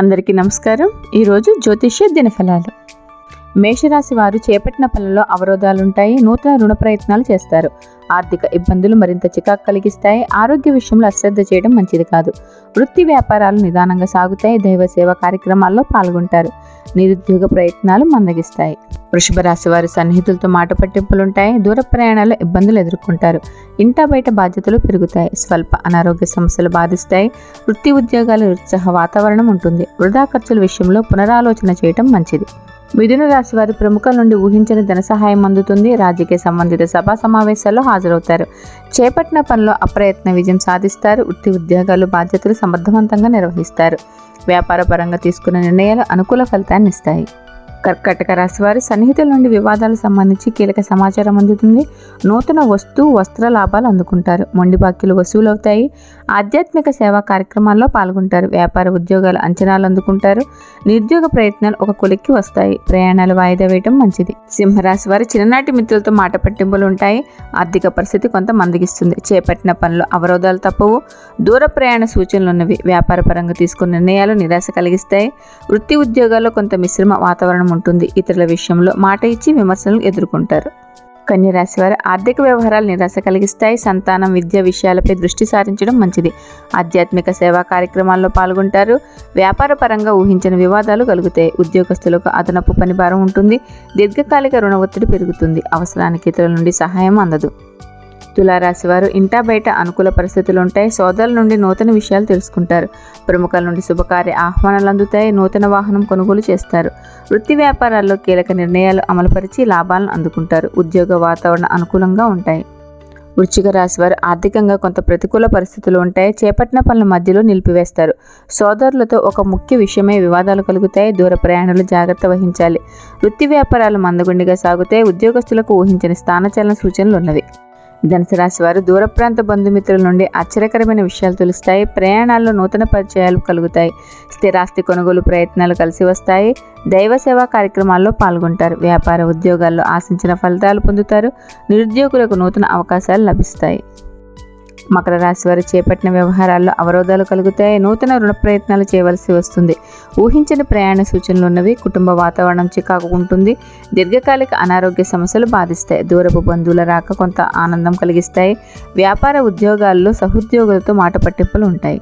అందరికీ నమస్కారం. ఈరోజు జ్యోతిష్య దినఫలాలు. మేషరాశి వారు చేపట్టిన పనుల్లో అవరోధాలుంటాయి నూతన రుణ ప్రయత్నాలు చేస్తారు. ఆర్థిక ఇబ్బందులు మరింత చికాకు కలిగిస్తాయి ఆరోగ్య విషయంలో అశ్రద్ధ చేయడం మంచిది కాదు. వృత్తి వ్యాపారాలు నిదానంగా సాగుతాయి దైవ సేవ కార్యక్రమాల్లో పాల్గొంటారు. నిరుద్యోగ ప్రయత్నాలు మందగిస్తాయి. వృషభ రాశి వారి సన్నిహితులతో మాట పట్టింపులుంటాయి దూర ప్రయాణాల్లో ఇబ్బందులు ఎదుర్కొంటారు. ఇంటా బయట బాధ్యతలు పెరుగుతాయి స్వల్ప అనారోగ్య సమస్యలు బాధిస్తాయి వృత్తి ఉద్యోగాల నిరుత్సాహ వాతావరణం ఉంటుంది. వృధా ఖర్చుల విషయంలో పునరాలోచన చేయడం మంచిది. మిథున రాశి వారి ప్రముఖుల నుండి ఊహించని ధన సహాయం అందుతుంది. రాజకీయ సంబంధిత సభా సమావేశాల్లో హాజరవుతారు. చేపట్టిన పనిలో అప్రయత్న విజయం సాధిస్తారు. వృత్తి ఉద్యోగాలు బాధ్యతలు సమర్థవంతంగా నిర్వహిస్తారు. వ్యాపార పరంగా తీసుకున్న నిర్ణయాలు అనుకూల ఫలితాన్ని ఇస్తాయి. కర్కటక రాశి వారి సన్నిహితుల నుండి వివాదాలకు సంబంధించి కీలక సమాచారం అందుతుంది. నూతన వస్తు వస్త్ర లాభాలు అందుకుంటారు. మొండి బాక్యులు వసూలవుతాయి ఆధ్యాత్మిక సేవా కార్యక్రమాల్లో పాల్గొంటారు. వ్యాపార ఉద్యోగాలు అంచనాలు అందుకుంటారు. నిరుద్యోగ ప్రయత్నాలు ఒక కొలిక్కి వస్తాయి. ప్రయాణాలు వాయిదా వేయడం మంచిది. సింహరాశి వారి చిన్ననాటి మిత్రులతో మాట పట్టింపులు ఉంటాయి. ఆర్థిక పరిస్థితి కొంత మందగిస్తుంది చేపట్టిన పనులు అవరోధాలు తప్పవు. దూర ప్రయాణ సూచనలు ఉన్నవి వ్యాపార పరంగా తీసుకున్న నిర్ణయాలు నిరాశ కలిగిస్తాయి. వృత్తి ఉద్యోగాల్లో కొంత మిశ్రమ వాతావరణం ఉంటుంది. ఇతరుల విషయంలో మాట ఇచ్చి విమర్శలను ఎదుర్కొంటారు. కన్యరాశి వారు ఆర్థిక వ్యవహారాలు నిరాశ కలిగిస్తాయి. సంతానం విద్య విషయాలపై దృష్టి సారించడం మంచిది. ఆధ్యాత్మిక సేవా కార్యక్రమాల్లో పాల్గొంటారు. వ్యాపార పరంగా ఊహించిన వివాదాలు కలుగుతాయి. ఉద్యోగస్తులకు అదనపు పనిభారం ఉంటుంది. దీర్ఘకాలిక రుణ ఒత్తిడి పెరుగుతుంది. అవసరానికి ఇతరుల నుండి సహాయం అందదు. తులారాశి వారు ఇంటా బయట అనుకూల పరిస్థితులు ఉంటాయి. సోదరుల నుండి నూతన విషయాలు తెలుసుకుంటారు. ప్రముఖుల నుండి శుభకార్య ఆహ్వానాలు అందుతాయి. నూతన వాహనం కొనుగోలు చేస్తారు. వృత్తి వ్యాపారాల్లో కీలక నిర్ణయాలు అమలుపరిచి లాభాలను అందుకుంటారు. ఉద్యోగ వాతావరణం అనుకూలంగా ఉంటాయి. వృశ్చిక రాశి వారు ఆర్థికంగా కొంత ప్రతికూల పరిస్థితులు ఉంటాయి. చేపట్టిన పనుల మధ్యలో నిలిపివేస్తారు. సోదరులతో ఒక ముఖ్య విషయమై వివాదాలు కలుగుతాయి. దూర ప్రయాణాలు జాగ్రత్త వహించాలి. వృత్తి వ్యాపారాలు మందగుండిగా సాగుతాయి. ఉద్యోగస్తులకు ఊహించని స్థానచలన సూచనలు ఉన్నవి. ధనుసరాశి వారు దూర ప్రాంత బంధుమిత్రుల నుండి ఆశ్చర్యకరమైన విషయాలు తెలుస్తాయి. ప్రయాణాల్లో నూతన పరిచయాలు కలుగుతాయి. స్థిరాస్తి కొనుగోలు ప్రయత్నాలు కలిసి వస్తాయి. దైవ సేవా కార్యక్రమాల్లో పాల్గొంటారు. వ్యాపార ఉద్యోగాల్లో ఆశించిన ఫలితాలు పొందుతారు. నిరుద్యోగులకు నూతన అవకాశాలు లభిస్తాయి. మకర రాశి వారు చేపట్టిన వ్యవహారాల్లో అవరోధాలు కలుగుతాయి. నూతన రుణ ప్రయత్నాలు చేయవలసి వస్తుంది. ఊహించని ప్రయాణ సూచనలు ఉన్నవి కుటుంబ వాతావరణం చికాకు ఉంటుంది దీర్ఘకాలిక అనారోగ్య సమస్యలు బాధిస్తాయి. దూరపు బంధువుల రాక కొంత ఆనందం కలిగిస్తాయి. వ్యాపార ఉద్యోగాల్లో సహోద్యోగులతో మాట పట్టింపులు ఉంటాయి.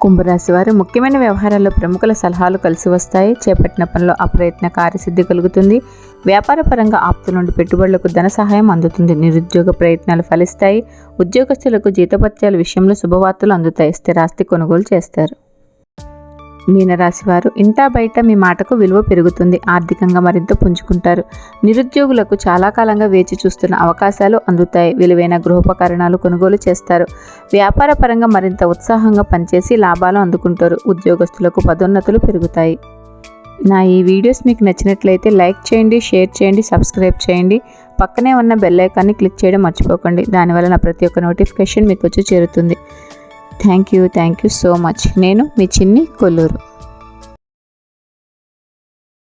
కుంభరాశి వారు ముఖ్యమైన వ్యవహారాల్లో ప్రముఖుల సలహాలు కలిసి వస్తాయి. చేపట్టిన పనిలో అప్రయత్న కార్యసిద్ధి కలుగుతుంది. వ్యాపార పరంగా ఆప్తుల నుండి పెట్టుబడులకు ధన సహాయం అందుతుంది. నిరుద్యోగ ప్రయత్నాలు ఫలిస్తాయి. ఉద్యోగస్తులకు జీతపత్యాల విషయంలో శుభవార్తలు అందుతాయి. స్థిరాస్తి కొనుగోలు చేస్తారు. మీనరాశి వారు ఇంటా బయట మీ మాటకు విలువ పెరుగుతుంది. ఆర్థికంగా మరింత పుంజుకుంటారు. నిరుద్యోగులకు చాలా కాలంగా వేచి చూస్తున్న అవకాశాలు అందుతాయి. విలువైన గృహోపకరణాలు కొనుగోలు చేస్తారు. వ్యాపార పరంగా మరింత ఉత్సాహంగా పనిచేసి లాభాలు అందుకుంటారు. ఉద్యోగస్తులకు పదోన్నతులు పెరుగుతాయి. నా ఈ వీడియోస్ మీకు నచ్చినట్లయితే లైక్ చేయండి షేర్ చేయండి సబ్స్క్రైబ్ చేయండి. పక్కనే ఉన్న బెల్ ఐకాన్ని క్లిక్ చేయడం మర్చిపోకండి. దానివల్ల నా ప్రతి ఒక్క నోటిఫికేషన్ మీకు వచ్చి చేరుతుంది. Thank you thank you so much నేను మీ చిన్ని కొల్లూరు.